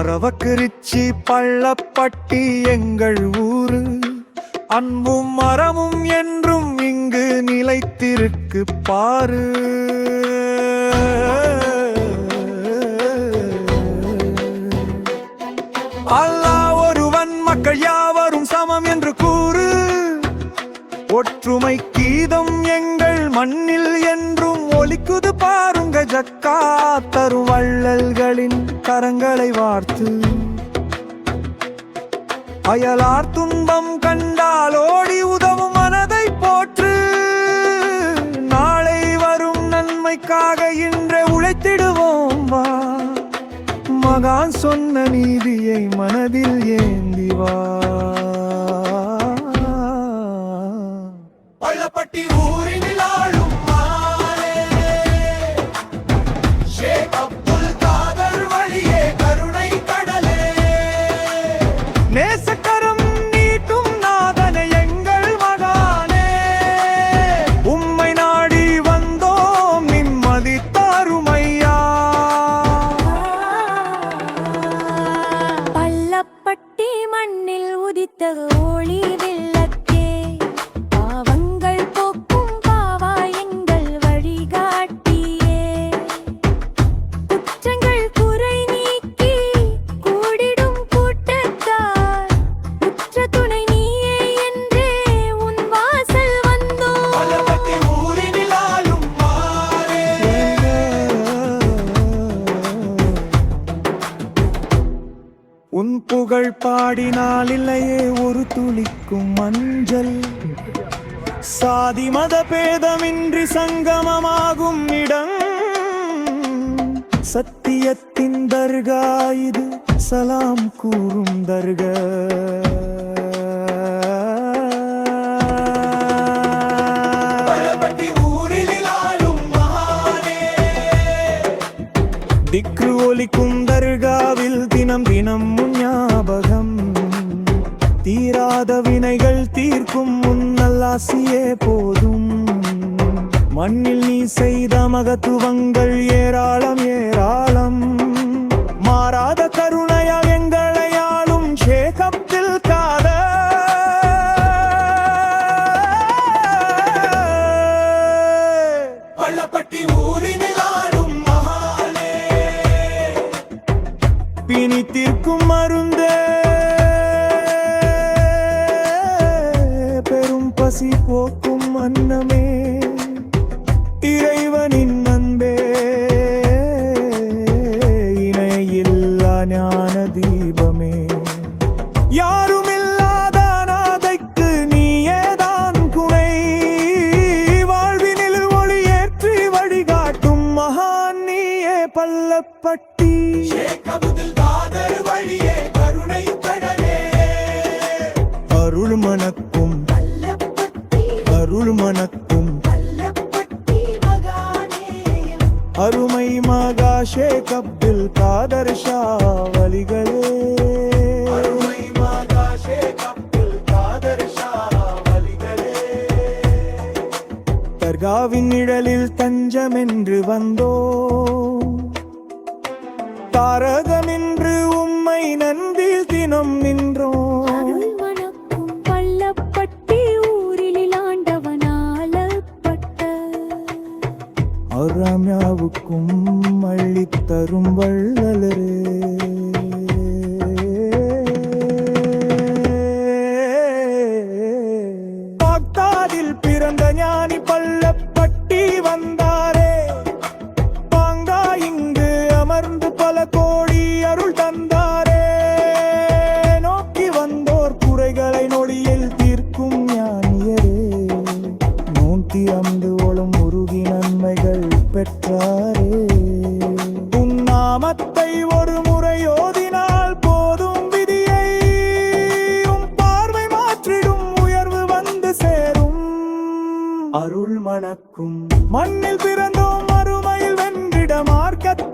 அரவக்குறிச்சி பள்ளப்பட்டி எங்கள் ஊரு. அன்பும் மரமும் என்றும் இங்கு நிலைத்திருக்கு பாரு. அல்லா ஒருவன் மக்கள் யாவரும் சமம் என்று கூறு. ஒற்றுமை கீதம் எங்கள் மண்ணில் என்றும் ஒலிக்குது பாருங்க ஜக்கா தரும் வள்ளல்களின் கரங்களை வார்த்து. அயலார் துன்பம் கண்டால் ஓடி உதவும் மனதை போற்று. நாளை வரும் நன்மைக்காக இன்றே உழைத்திடுவோம் வா. மகான் சொன்ன நீதியை மனதில் ஏந்தி வா. பள்ளப்பட்டி ஊரினில் புகழ் பாடினால் இல்லையே ஒரு துளிக்கும் மஞ்சள். சாதி மத பேதமின்றி சங்கமமாகும் இடம். சத்தியத்தின் தர்கா இது சலாம் கூறும் தர்கா. திக்ரு ஒலிக்கும் தர்காவில் தினம் தினம் தீராத வினைகள் தீர்க்கும் முன்னல்லாசியே போதும். மண்ணில் நீ செய்த மகத்துவங்கள் ஏராளம் ஏராளம். மாறாத கருணையா எங்களை ஆளும் ஷேக் அப்துல் காதர் பள்ளப்பட்டி ஊரினில் மகானே பிணித்திற்கும் மருந்தே. பசி போக்கும் அன்னமே இறைவனின் அன்பே. இணையில்லா ஞான தீபமே. யாருமில்லாத அனாதைக்கு நீயேதான் துணை வாழ்வினில் ஒளி ஏற்றி வழிகாட்டும் மகான் நீயே பல்லப்பட்டி வழியே பள்ளப்பட்டி. அருள் மனக்கும் அருள் மணக்கும் அருமை மகா ஷேக் அப்துல் காதர் ஷா தர்காவின் நிழலில் தஞ்சம் என்று வந்தோ தாரகமென்று உம்மை நன்றில் தினம் நின்றோம். அராமியாவுக்கும் அள்ளித்தரும் வள்ளலரே. பாக்தாதில் பிறந்த ஞானி பள்ளப்பட்டி வந்தாரே. பாங்கா இங்கு அமர்ந்து பல கோடி அருள் தந்தாரே. நோக்கி வந்தோர் குறைகளை நொடியில் அருள் மணக்கும் மண்ணில் பிறந்தோம் அருமையில் வென்றிட மார்க்கத்தில்